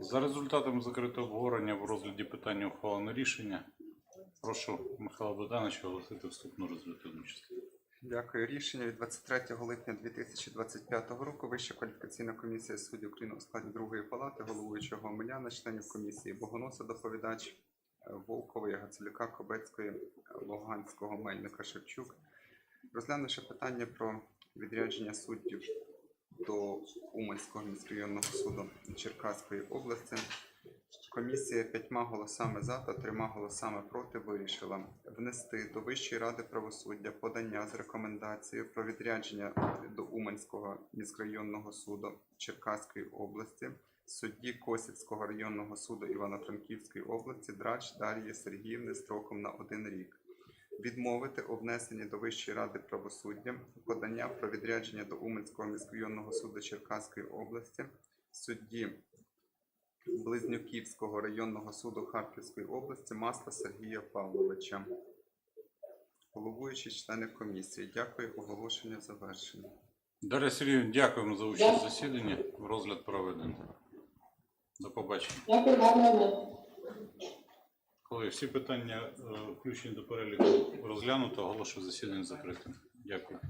За результатами закритого обговорення в розгляді питання ухвалено рішення. Прошу Михайла Богдановича оголосити вступну результативну частину. Дякую. Рішення від 23 липня 2025 року Вища кваліфікаційна комісія суддів України у складі другої палати, головуючого Омеляна, членів комісії Богоноса, доповідач е, Волкової, Гацелюка, Кобецької, Луганського, Мельника, Шевчук. Розглянувши питання про відрядження суддів до Уманського міськрайонного суду Черкаської області, Комісія п'ятьма голосами за та трьома голосами проти вирішила внести до Вищої ради правосуддя подання з рекомендацією про відрядження до Уманського міськрайонного суду Черкаської області судді Косівського районного суду Івано-Франківської області Драч Дар'ї Сергіївни строком на один рік. Відмовити у внесенні до Вищої ради правосуддя подання про відрядження до Уманського міськрайонного суду Черкаської області судді Близнюківського районного суду Харківської області Масла Сергія Павловича. Головуючі члени комісії. Дякую. Оголошення завершено. Дар'я Сергіївна, дякуємо за участь в засіданні. Розгляд проведено. До побачення. Коли всі питання е, включені до переліку розглянуто, оголошую засідання закритим. Дякую.